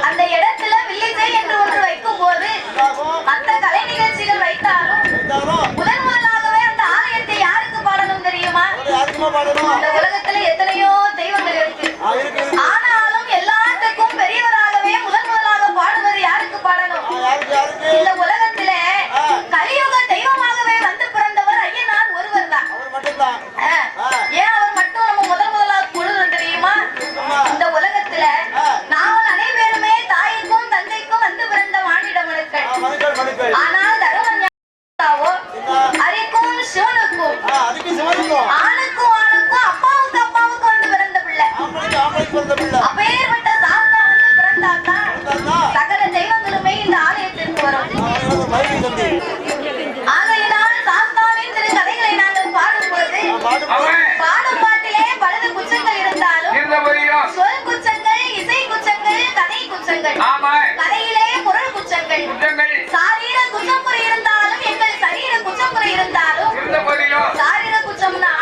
அந்த இடம் குற்றங்கள். கதையிலே குரல் குற்றங்கள். சாரீர குற்றமுறை இருந்தாலும் எங்கள் சரீர குற்றமுறை இருந்தாலும் சாரீர குற்றம்னா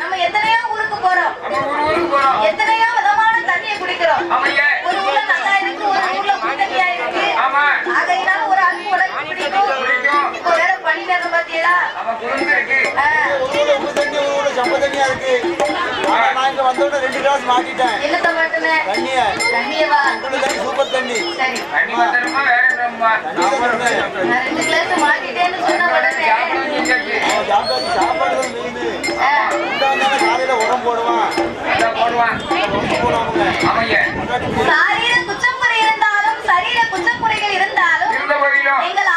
நம்ம எத்தனையோ ஊருக்கு போறோம். எத்தனையோ விதமான தண்ணியை குடிக்கிறோம். இல்லையா சம்ப தண்ணியா. இருக்கு எங்கள்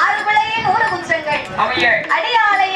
ஆறு விலையே நூறு குற்றங்கள் அடியாலை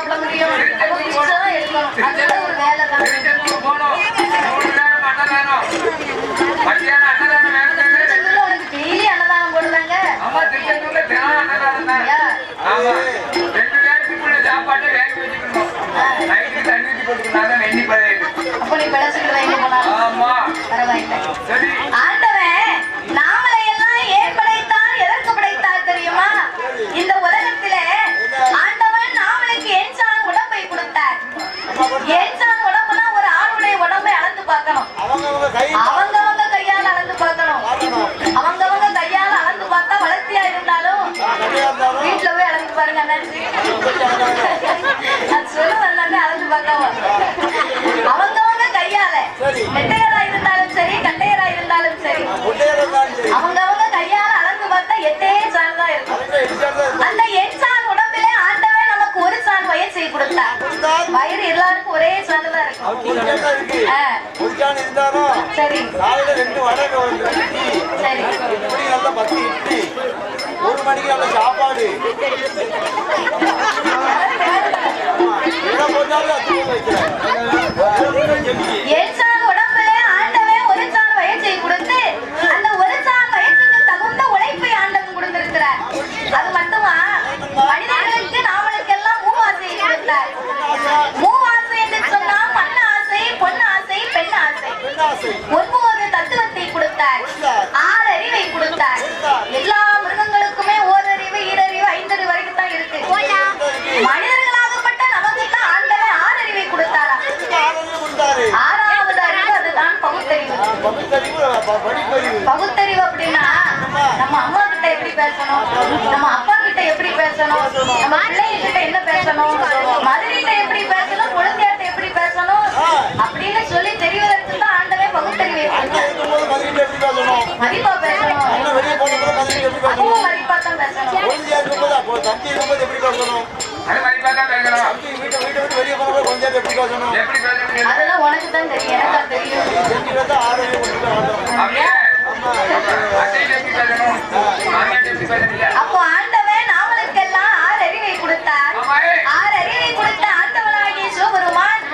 பண்ண முடியும் அதுதான் ஒரு வேலை டெய்லி அன்னதானம் போடுறாங்க அப்ப நீ பிழைச்சுக்கிறேன் பரவாயில்லை சரி. காலையில ரெண்டு வடை ஒரு இட்லி. சரி. இப்படி நல்ல பத்து இட்லி? ஒரு மணிக்கு நல்ல சாப்பாடு. என்ன போட்டாலும் அது வைக்கிறேன். பகுத்தறிவு. அப்படின்னா நம்ம அம்மா கிட்ட எப்படி பேசணும்? நம்ம அப்பா கிட்ட எப்படி பேசணும்? நம்ம பிள்ளைங்க கிட்ட என்ன பேசணும்? மதுரைகிட்ட எப்படி பேசணும்? குழந்தையாட்ட எப்படி பேசணும்? அப்படின்னு சொல்லி தெரிவதற்கு தான் ஆண்டவே பகுத்தறிவு மதிப்பா பேசணும். அதுவும் மதிப்பா தான் பேசணும்? அப்போ ஆண்டவன் நாமளுக்கெல்லாம் கொடுத்த ஆண்டவனாகிய சிவபெருமான்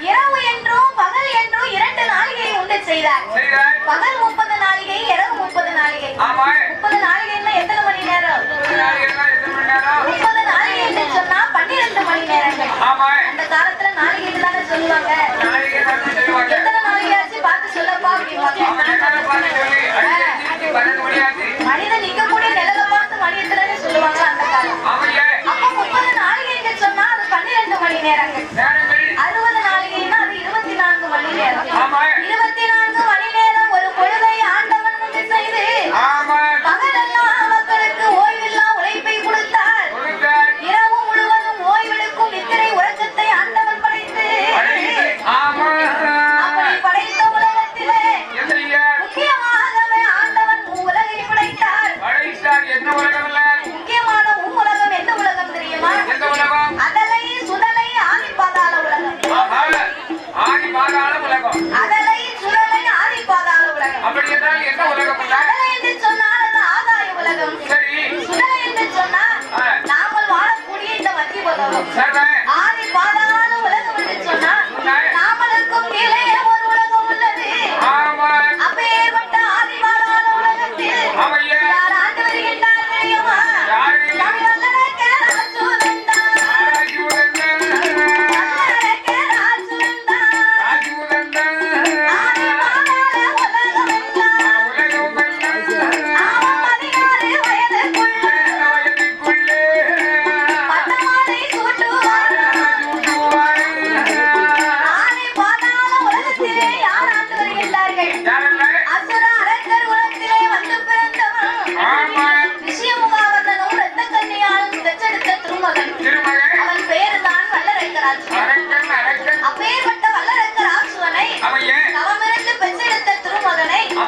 இரவு என்றும் பகல் என்றும் இரண்டு நாளிகையை உண்டு செய்தார். பகல் முப்பது நாளிகை இரவு முப்பது நாளிகை. முப்பது நாளிகைன்னா எத்தனை மணி நேரம்? முப்பது நாளிகை என்று சொன்னா அந்த மணி நேரங்கள் அந்த காலத்துல நாளைக்கு தானே சொல்லுவாங்க. அப்படி என்றால் சரி சுடலை நாங்கள் வாழக்கூடிய இந்த வத்தி உலகம். சரி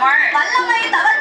完了没打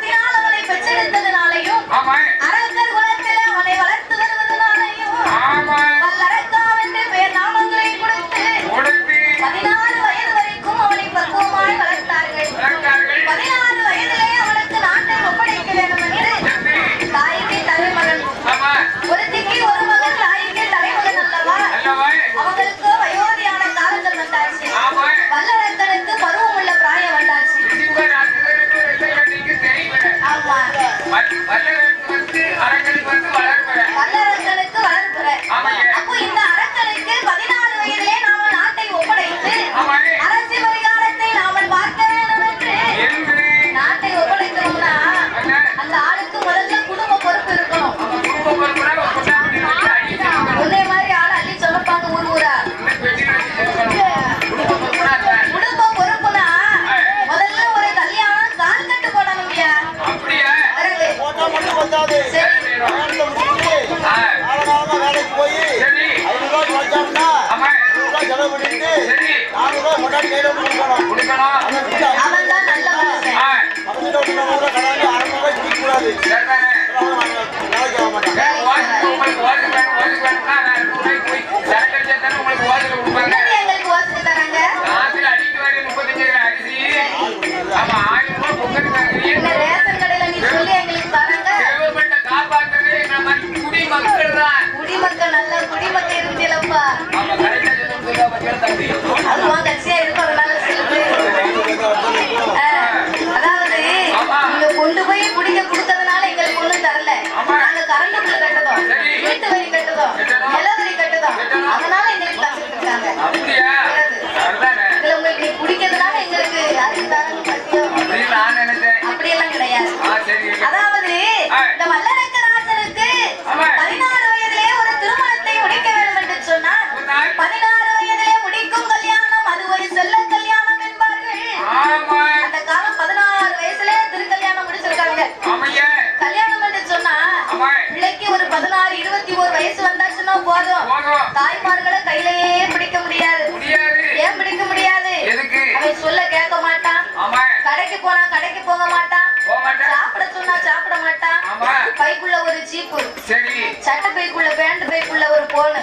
சட்டை பைக்குள்ள பேண்ட் பைக்குள்ள ஒரு போனு.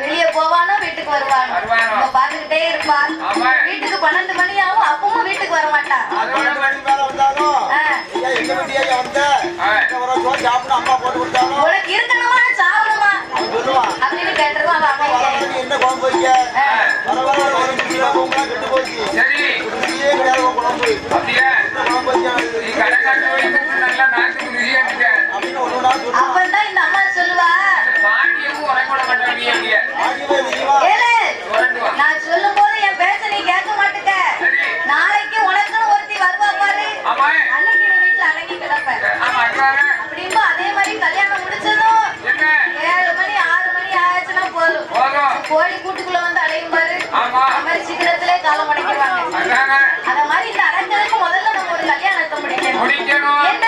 வெளியே போவானோ வீட்டுக்கு வருவான்? பாத்துக்கிட்டே இருப்பான். வீட்டுக்கு பன்னெண்டு மணி ஆகும் அப்பவும் வீட்டுக்கு வர மாட்டான் உனக்கு இருக்கணுமா சாப்பிடுமா அப்படின்னு கேட்டுருவான் என்ன குழம்பு வைக்க? கெட்டு போச்சு. குழம்பு. வைக்க? நான் சொல்லும் போது என் பேச நீ கேட்க மாட்டுக்க. நாளைக்கு உனக்குன்னு ஒருத்தி வருவா பாரு. அன்னைக்கு நீ வீட்டுல அடங்கி கிடப்ப. அப்படின்போ அதே மாதிரி கல்யாணம் முடிச்சதும் ஏழு மணி ஆறு மணி ஆயிடுச்சுன்னா போதும். கோழி கூட்டுக்குள்ள வந்து அடையும் பாரு. அந்த மாதிரி சீக்கிரத்திலே காலம் அடைக்கிறாங்க. அந்த மாதிரி இந்த அடைஞ்சதுக்கு முதல்ல நம்ம ஒரு கல்யாணத்தை முடிக்கணும். என்ன